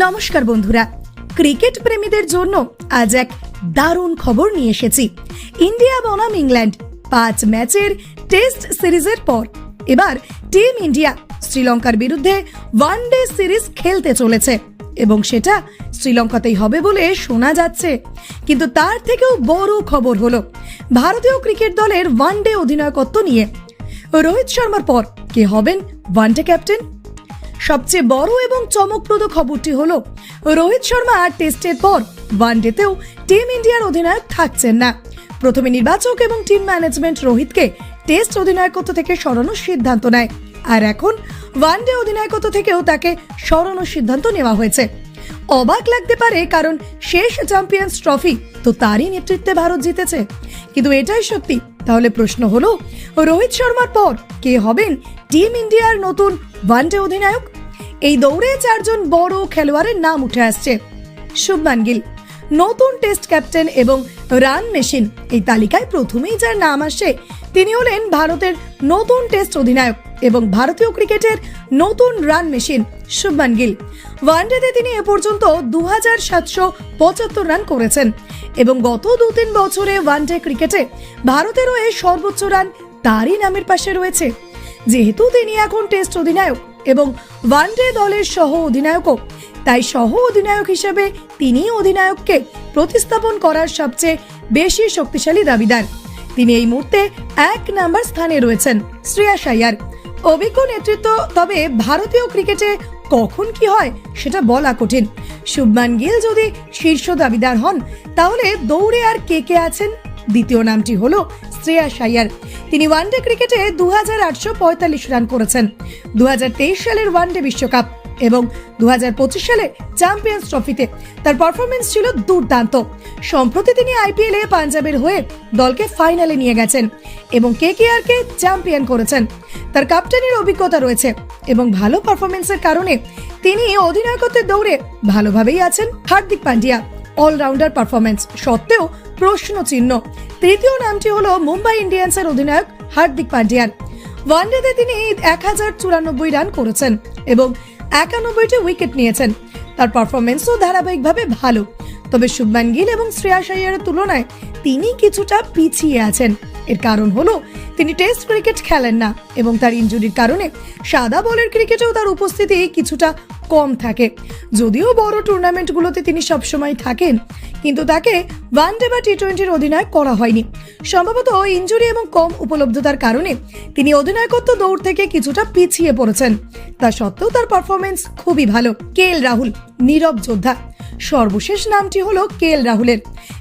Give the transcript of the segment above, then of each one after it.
নমস্কার বন্ধুরা। ক্রিকেট প্রেমীদের জন্য আজ এক দারুণ খবর নিয়ে এসেছি। ইন্ডিয়া বনাম ইংল্যান্ড পাঁচ ম্যাচের টেস্ট সিরিজের পর। এবার টিম ইন্ডিয়া শ্রীলঙ্কার বিরুদ্ধে ওয়ান ডে সিরিজ খেলতে চলেছে এবং সেটা শ্রীলঙ্কাতেই হবে বলে শোনা যাচ্ছে। কিন্তু তার থেকেও বড় খবর হলো, ভারতীয় ক্রিকেট দলের ওয়ান ডে অধিনায়কত্ব নিয়ে। রোহিত শর্মার পর কে হবেন ওয়ান ডে ক্যাপ্টেন? সবচেয়ে বড় এবং চমকপ্রদ খবরটি হলো, রোহিত শর্মা আর টেস্টের পর ওয়ানডেতেও টিম ইন্ডিয়ার অধিনায়ক থাকছেন না। প্রথমে নির্বাচক এবং টিম ম্যানেজমেন্ট রোহিতকে টেস্ট অধিনায়কত্ব থেকে সরানোর সিদ্ধান্ত নেয়। আর এখন ওয়ানডে অধিনায়কত্ব থেকেও তাকে সরানোর সিদ্ধান্ত নেওয়া হয়েছে। অবাক লাগতে পারে, কারণ শেষ চ্যাম্পিয়ন্স ট্রফি তো তারই নেতৃত্বে ভারত জিতেছে। কিন্তু এটাই সত্যি। তাহলে প্রশ্ন হলো, রোহিত শর্মার পর কে হবেন টিম ইন্ডিয়ার নতুন ওয়ানডে অধিনায়ক? এই দৌড়ে চারজন বড় খেলোয়াড়ের নাম উঠে আসছে। শুভমান গিল, নতুন টেস্ট ক্যাপ্টেন এবং রান মেশিন। এই তালিকায় প্রথমেই যার নাম আসে, তিনি হলেন ভারতের নতুন টেস্ট অধিনায়ক এবং ভারতীয় ক্রিকেটের নতুন রান মেশিন শুভমান গিল। ওয়ানডেতে তিনি এ পর্যন্ত দু হাজার সাতশো পঁচাত্তর রান করেছেন এবং গত দু তিন বছরে ওয়ানডে ক্রিকেটে ভারতের হয়ে সর্বোচ্চ রান তারই নামের পাশে রয়েছে। যেহেতু তিনি এখন টেস্ট অধিনায়ক এবং ওয়ানডে দলের সহ অধিনায়কও। তাই সহ অধিনায়ক হিসেবে তিনি অধিনায়ককে প্রতিস্থাপন করার সবচেয়ে বেশি শক্তিশালী দাবিদার। তিনি এই মুহূর্তে এক নাম্বার স্থানে রয়েছেন শ্রেয়া সাইয়ার। অভিজ্ঞ নেতৃত্ব, তবে ভারতীয় ক্রিকেটে কখন কি হয় সেটা বলা কঠিন। শুভমান গিল যদি শীর্ষ দাবিদার হন, তাহলে দৌড়ে আর কে কে আছেন? দ্বিতীয় নামটি হলো শ্রেয়াস আয়ার তিনি ওয়ানডে ক্রিকেটে দুহাজার আটশো পঁয়তাল্লিশ রান করেছেন। দুহাজার তেইশ সালের ওয়ানডে বিশ্বকাপ এবং দুহাজার পঁচিশ সালে চ্যাম্পিয়ন্স ট্রফিতে তার পারফরমেন্স ছিল দুর্দান্ত। সম্প্রতি তিনি আইপিএলে পাঞ্জাবের হয়ে দলকে ফাইনালে নিয়ে গেছেন এবং কে কে চ্যাম্পিয়ন করেছেন। তার কাপ্টেনের অভিজ্ঞতা রয়েছে এবং ভালো পারফরমেন্সের কারণে তিনি অধিনায়কত্বের দৌড়ে ভালোভাবেই আছেন হার্দিক পান্ডিয়া। অলরাউন্ডার পারফরমেন্স সত্ত্বেও প্রশ্ন চিহ্ন। তৃতীয় নামটি হল মুম্বাই ইন্ডিয়ান্সের অধিনায়ক হার্দিক পান্ডিয়ান। ওয়ানডেতে তিনি এক হাজার চুরানব্বই রান করেছেন এবং একানব্বইটি উইকেট নিয়েছেন। তার পারফরমেন্সও ধারাবাহিকভাবে ভালো। তবে শুভমান গিল এবং শ্রেয়াস আয়ারের তুলনায় তিনি কিছুটা পিছিয়ে আছেন। এর কারণ হলো, তিনি টেস্ট ক্রিকেট খেলেন না এবং তার ইঞ্জুরির কারণে সাদা বলের ক্রিকেটেও তার উপস্থিতি কিছুটা কম থাকে। যদিও বড় টুর্নামেন্টগুলোতে তিনি সবসময় থাকেন কিন্তু তাকে ওয়ানডে বা টি টোয়েন্টির অধিনায়ক করা হয়নি। সম্ভবত ইনজুরি এবং কম উপলব্ধতার কারণে তিনি অধিনায়কত্ব দৌড় থেকে কিছুটা পিছিয়ে পড়েছেন। তা সত্ত্বেও তার পারফরমেন্স খুবই ভালো। কে এল রাহুল, নীরব যোদ্ধা। সর্বশেষ নামটি হলো কে এল রাহুলের।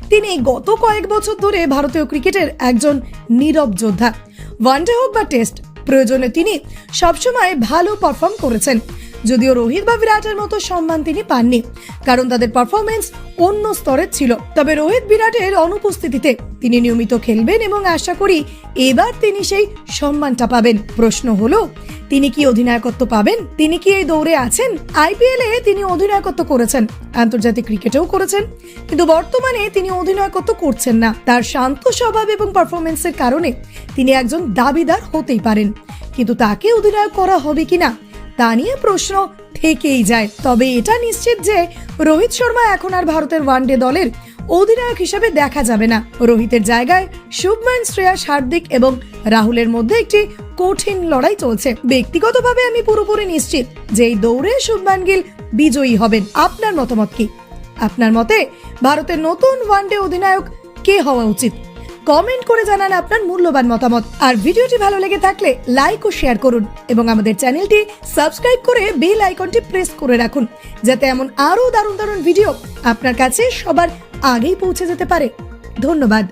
তিনি গত কয়েক বছর ধরে ভারতীয় ক্রিকেটের একজন নীরব যোদ্ধা। ওয়ানডে হোক বা টেস্ট প্রয়োজনে তিনি সবসময় ভালো পারফর্ম করেছেন। যদিও রোহিত বা বিরাটের মতো সম্মান তিনি পাননি, কারণ তাদের পারফরমেন্স অন্য স্তরের ছিল। তবে রোহিত বিরাটের অনুপস্থিতিতে তিনি নিয়মিত খেলবেন এবং আশা করি এবার তিনি সেই সম্মানটা পাবেন। প্রশ্ন হলো, তিনি কি অধিনায়কত্ব পাবেন? তিনি কি এই দৌড়ে আছেন? আইপিএলে তিনি অধিনায়কত্ব করেছেন, আন্তর্জাতিক ক্রিকেটেও করেছেন, কিন্তু বর্তমানে তিনি অধিনায়কত্ব করছেন না। তার শান্ত স্বভাব এবং পারফরমেন্সের কারণে তিনি একজন দাবিদার হতেই পারেন। কিন্তু তাকে অধিনায়ক করা হবে কিনা? তা নিয়ে প্রশ্ন থেকেই যায়। তবে এটা নিশ্চিত যে রোহিত শর্মা এখন আর ভারতের ওয়ানডে দলের অধিনায়ক হিসেবে দেখা যাবে না। রোহিতের জায়গায় শুভমান শ্রেয়াস হার্দিক এবং রাহুলের মধ্যে একটি কঠিন লড়াই চলছে। ব্যক্তিগতভাবে আমি পুরোপুরি নিশ্চিত যে এই দৌড়ে শুভমান গিল বিজয়ী হবেন। আপনার মতামত কি? আপনার মতে ভারতের নতুন ওয়ানডে অধিনায়ক কে হওয়া উচিত? কমেন্ট করে জানান আপনার মূল্যবান মতামত। আর ভিডিওটি ভালো লেগে থাকলে লাইক ও শেয়ার করুন এবং আমাদের চ্যানেলটি সাবস্ক্রাইব করে বেল আইকনটি প্রেস করে রাখুন, যাতে এমন আরও দারুণ দারুণ ভিডিও আপনার কাছে সবার আগেই পৌঁছে যেতে পারে। ধন্যবাদ।